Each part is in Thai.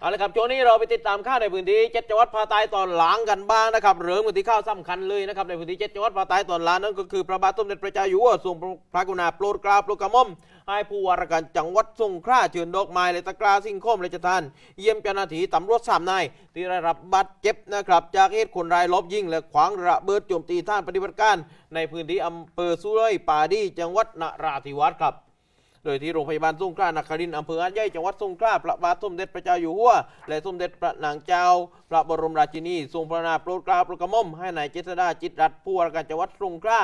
เอาละครับช่วงนี้เราไปติดตามข่าวในพื้นที่เจ็ดจังหวัดภาคใต้ตอนหลังกันบ้างนะครับเริ่มกันที่ข่าวสำคัญเลยนะครับในพื้นที่เจ็ดจังหวัดภาคใต้ตอนหลังนั่นก็คือพระบาทสมเด็จพระเจ้าอยู่หัวทรงพระกรุณาโปรดเกล้าโปรดกระหม่อมให้ผู้ว่าราชการจังหวัดสงขลาเชิญดอกไม้และตะกร้าสิ่งของราชทาน เยี่ยมเจ้าหน้าที่ตำรวจสามนายที่ได้รับบาดเจ็บนะครับจากเหตุคนร้ายลอบยิงและขวางระเบิดโจมตีท่านปฏิบัติการ ในพื้นที่อำเภอสุไรป่าดีจังหวัดนราธิวาสครับ โดยที่โรงพยาบาลสงขลานครินทร์อำเภออาจใหญ่จังหวัดสงขลาพระบาทสมเด็จพระเจ้าอยู่หัว และสมเด็จพระนางเจ้า พระบรมราชินี ทรงพระนาโปรดเกล้าโปรดกระหม่อมให้นายเจษดาจิตรัตน์ผู้ว่าราชการจังหวัดสงขลา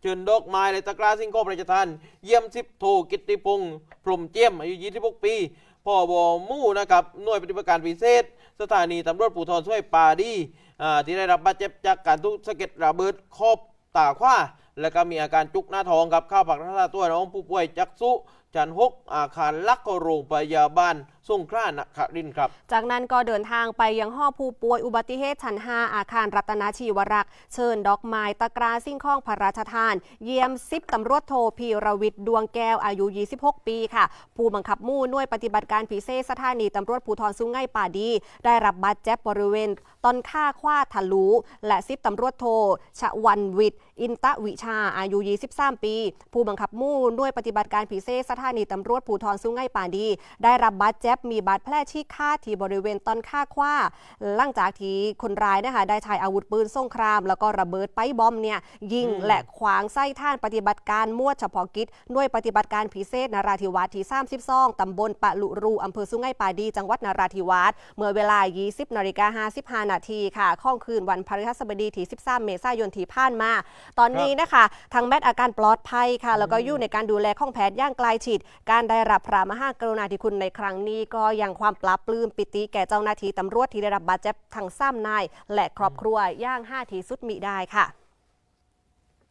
เชิญดอกไม้และตะกร้าสิ่งของพระราชทานเยี่ยมสิบโทกิตติพงศ์พรมเจียม อายุ 26 ปีพ่อบอมู่นะครับหน่วยปฏิบัติการพิเศษ สถานีตำรวจภูธรช่วยปาดีที่ได้รับบาดเจ็บจากการทุกสะเก็ดระเบิดครอบตาขว้าแล้วก็มีอาการจุกหน้าท้องครับ เข้าพักรักษาตัวน้องผู้ป่วยจักษุจันหกอาคารลักโรงพยาบาลสงขลานครินครับ จากนั้นก็เดินทางไปยังห้อผู้ป่วยอุบัติเหตุชั้น 5 อาคารรัตนาชีวรักษ์ เชิญดอกไม้ตะกร้าสิ่งของพระราชทาน เยี่ยมซิบตำรวจโทพีรวิทย์ดวงแก้วอายุ 26 ปีค่ะ ผู้บังคับมู่น่วยปฏิบัติการพิเศษสถานีตำรวจภูธรสุงไงป่าดี ได้รับบาดเจ็บบริเวณต้นข้าขว้าทะลุและซิบตำรวจโทชวันวิทย์อินตะวิชาอายุ 23 ปี ผู้บังคับมู่น่วยปฏิบัติการพิเศษสถานีตำรวจภูธรสุงไงป่าดี ได้รับบาดเจ็บมีบาดแผลที่ขาที่บริเวณต้นข้าขว้าหลังจากที่คนร้ายนะคะได้ใช้อาวุธปืนสงคราม แล้วก็ระเบิดไปบอมเนี่ยยิงอืมและขวางไส้ท่านปฏิบัติการมวดเฉพาะกิจหน่วยปฏิบัติการพิเศษนราธิวาสที่ 32 ตำบลปะลุรูอำเภอสุงไหงป่าดี จังหวัดนราธิวาสเมื่อเวลา 20นาฬิกา55นาทีค่ะข้องคืนวันพฤหัสบดีที่ 13 เมษายนที่ผ่านมา ตอนนี้นะคะทางแมทย์อาการปลอดภัยค่ะ แล้วก็อยู่ในการดูแลของแพทย์อย่างใกล้ชิด การได้รับพระมหากรุณาธิคุณในครั้งนี้ก็ยังความปลาบปลื้มปิติแก่เจ้าหน้าที่ตำรวจที่ได้รับบาดเจ็บทั้งซ้ำนาย และครอบครัวย่างห้าทีสุดมิได้ค่ะ